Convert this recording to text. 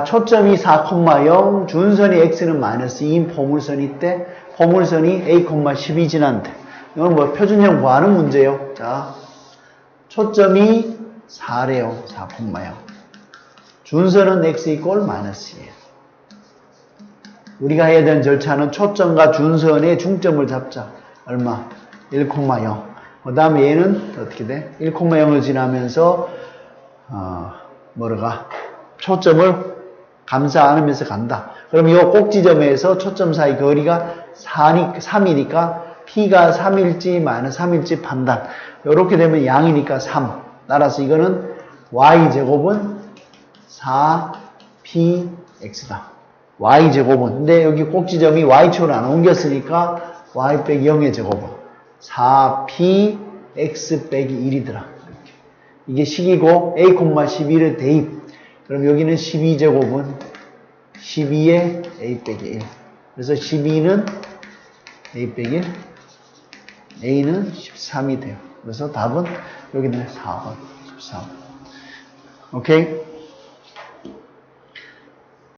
초점이 4,0 준선이 x는 마이너스 2인 포물선이 때 포물선이 a, 12 지난데 이건 뭐 표준형 구하는 문제예요. 자, 초점이 4래요. 4,0 준선은 x 이꼴 마이너스 2 우리가 해야 되는 절차는 초점과 준선의 중점을 잡자. 얼마? 1,0. 그 다음에 얘는 어떻게 돼? 1,0을 지나면서 어, 뭐라가 초점을 감싸 안으면서 간다. 그럼 이 꼭지점에서 초점 사이 거리가 4니, 3이니까 p가 3일지 마이너스 3일지 판단. 이렇게 되면 양이니까 3. 따라서 이거는 y제곱은 4px다. y제곱은. 근데 여기 꼭지점이 y축으로 안 옮겼으니까 y 빼기 0의 제곱은 4px 빼기 1이더라. 이렇게. 이게 식이고 a, 11을 대입. 그럼 여기는 12제곱은 12에 a 빼기 1. 그래서 12는 a 빼기 1. a는 13이 돼요. 그래서 답은 여기는 4번. 13. 오케이?